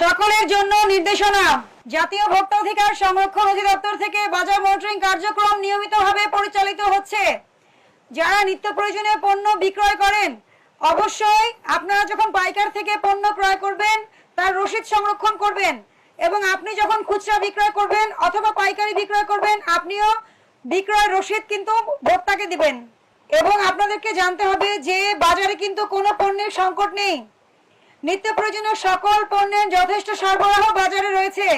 সকলের জন্য নির্দেশনা, জাতীয় ভোক্তা অধিকার সংরক্ষণ অধিদপ্তর থেকে বাজার মনিটরিং কার্যক্রম নিয়মিতভাবে পরিচালিত হচ্ছে। যারা নিত্য প্রয়োজনীয় পণ্য বিক্রয় করেন, অবশ্যই আপনারা যখন পাইকার থেকে পণ্য ক্রয় করবেন, তার রসিদ সংরক্ষণ করবেন এবং আপনি যখন খুচরা বিক্রয় করবেন অথবা পাইকারি বিক্রয় করবেন, আপনিও বিক্রয় রসিদ কিন্তু ভোক্তাকে দিবেন। এবং আপনাদেরকে জানতে হবে যে বাজারে কিন্তু কোনো পণ্যের সংকট নেই। নিত্য প্রয়োজনীয় সকল পণ্যের যথেষ্ট সরবরাহ বাজারে রয়েছে।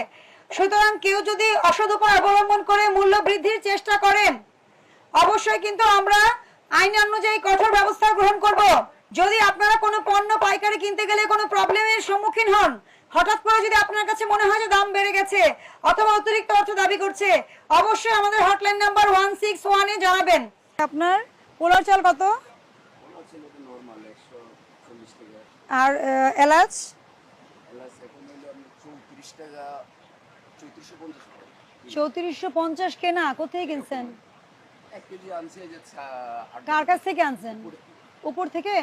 সুতরাং কেউ যদি অসৎ উপায় অবলম্বন করে মূল্য বৃদ্ধির চেষ্টা করেন, অবশ্যই কিন্তু আমরা আইন অনুযায়ী কঠোর ব্যবস্থা গ্রহণ করব। যদি আপনারা কোনো পণ্য পাইকারি কিনতে গেলে কোনো প্রবলেমের সম্মুখীন হন, হঠাৎ করে যদি আপনার কাছে মনে হয় যে দাম বেড়ে গেছে অথবা অতিরিক্ত অর্থ দাবি করছে, অবশ্যই আমাদের হটলাইন নাম্বার ওয়ান সিক্স ওয়ানে জানাবেন। আপনার পোলার চাল কত? আর এলাচ? চৌত্রিশশো পঞ্চাশ কেনা কোথায় কিনছেন? কার কাছ থেকে আনছেন? উপর। থেকে?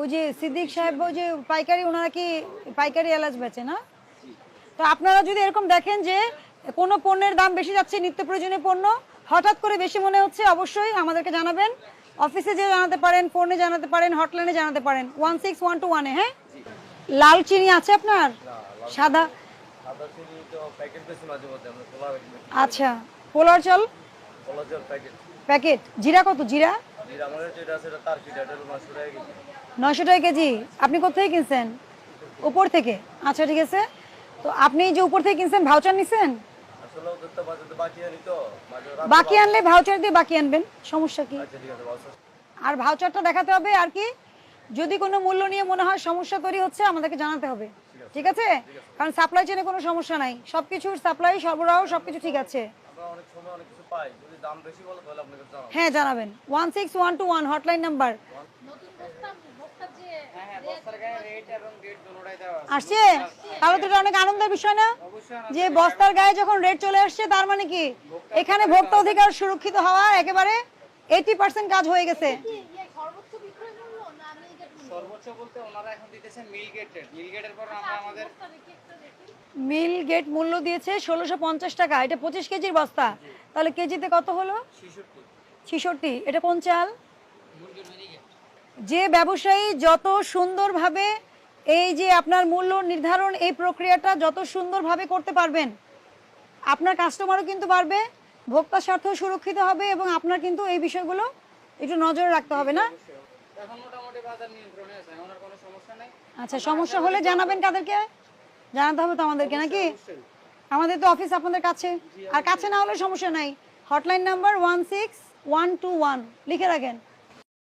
ওই যে সিদ্দিক সাহেব ওই যে পাইকারি ওনারা কি পাইকারি এলাচ বেচে না? তো আপনারা যদি এরকম দেখেন যে কোনো পণ্যের দাম বেশি যাচ্ছে নিত্য প্রয়োজনীয় পণ্য হঠাৎ করে বেশি মনে হচ্ছে অবশ্যই আমাদেরকে জানাবেন। অফিসে যে জানাতে পারেন ফোনে জানাতে পারেন হটলাইনে জানাতে পারেন। ওয়ান সিক্স ওয়ান টু ওয়ানে হ্যাঁ? লাল চিনি আছে আপনার? সাদা? সাদা চিনি তো প্যাকেট বেশি মাঝে মধ্যে আমরা খোলা রাখি আচ্ছা পোলার চাল? প্যাকেট জিরা কত? জিরা? নশো টাকা কেজি। আপনি কোথায় কিনছেন? উপর থেকে? আচ্ছা ঠিক আছে। তো আপনি যে উপর থেকে কিনছেন ভাউচার নিছেন? বাকি আনলে ভাউচার দিয়ে বাকি আনবেন সমস্যা কি? আচ্ছা আর ভাউচারটা দেখাতে হবে আর কি? যদি কোনো মূল্য নিয়ে মনে হয় সমস্যা তৈরি হচ্ছে আমাদেরকে জানাতে হবে। ঠিক আছে। কারণ সাপ্লাই চেনে কোনো সমস্যা নাই। সবকিছুর সাপ্লাই সরবরাহ সবকিছু ঠিক আছে। আমরা অনেক সময় অনেক কিছু পাই। যদি দাম বেশি বলে তাহলে আপনাকে জানাব। হ্যাঁ জানাবেন। One six one two one hotline number. আসছে? তাহলে তো অনেক আনন্দের বিষয় না? যে বস্তার গায়ে যখন রেট চলে আসছে তার মানে কি? এখানে ভোক্তা অধিকার সুরক্ষিত হওয়া একেবারে এইটি পার্সেন্ট কাজ হয়ে গেছে। সর্বোচ্চ বলতে ওনারা এখন মিল গেট মিল গেটের পর আমরা আমাদের মিল গেট মূল্য দিয়েছে ষোলোশো পঞ্চাশ টাকা। এটা পঁচিশ কেজির বস্তা। তাহলে কেজিতে কত হলো? ছিষট্টি। এটা কোন চাল? যে ব্যবসায়ী যত সুন্দরভাবে এই যে আপনার মূল্য নির্ধারণ এই প্রক্রিয়াটা যত সুন্দরভাবে করতে পারবেন আপনার কাস্টমারও কিন্তু বাড়বে ভোক্তা স্বার্থ সুরক্ষিত হবে এবং আপনার কিন্তু এই বিষয়গুলো একটু নজরে রাখতে হবে না? এখন মোটামুটি বাজার নিয়ন্ত্রণে আছে এখন আর কোনো সমস্যা নেই। আচ্ছা সমস্যা হলে জানাবেন কাদেরকে? জানাতে হবে তো আমাদেরকে নাকি? আমাদের তো অফিস আপনাদের কাছে। আর কাছে না হলে সমস্যা নাই। Hotline number one six one two one লিখে রাখেন।